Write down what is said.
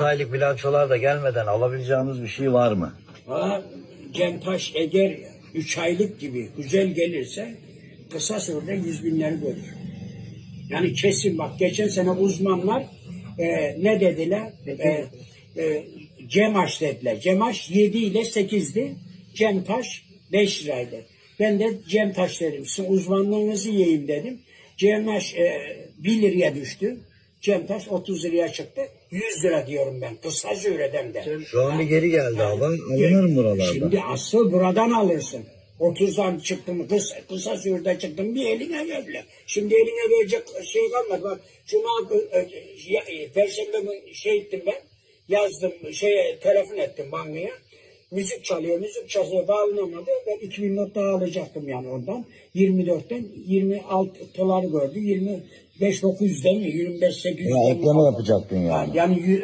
aylık bilançolar da gelmeden alabileceğimiz bir şey var mı? Ha, Cemtaş eğer 3 aylık gibi güzel gelirse kısa sürede yüz binleri görür. Yani kesin bak geçen sene uzmanlar e, ne dediler? E, e, Cemaş dediler. Cemaş 7 ile 8'di. Cemtaş 5 liraydı. Ben de Cemtaş dedim. Sizin uzmanlığınızı yiyeyim dedim. Cemaş e, 1 liraya düştü. Cemtaş 30 liraya çıktı. 100 lira diyorum ben. Kısa süreden de. Şu an bir geri geldi ama alınır mı buralarda? Şimdi asıl buradan alırsın. 30'dan çıktı mı kısa, kısa sürede çıktım bir eline verdiler. Şimdi eline verecek şey kalmadı. Bak Cuma e, Perşembe şey ettim ben. Yazdım şeye telefon ettim bankaya. Müzik çalıyor, müzik çalıyor bağlanamadı. Ben 2000 not daha alacaktım yani ondan. 24'ten 26 dolar gördü. 25 900'den mi? 25 800'den Ya mi? ekleme yapacaktın yani. Yani yü-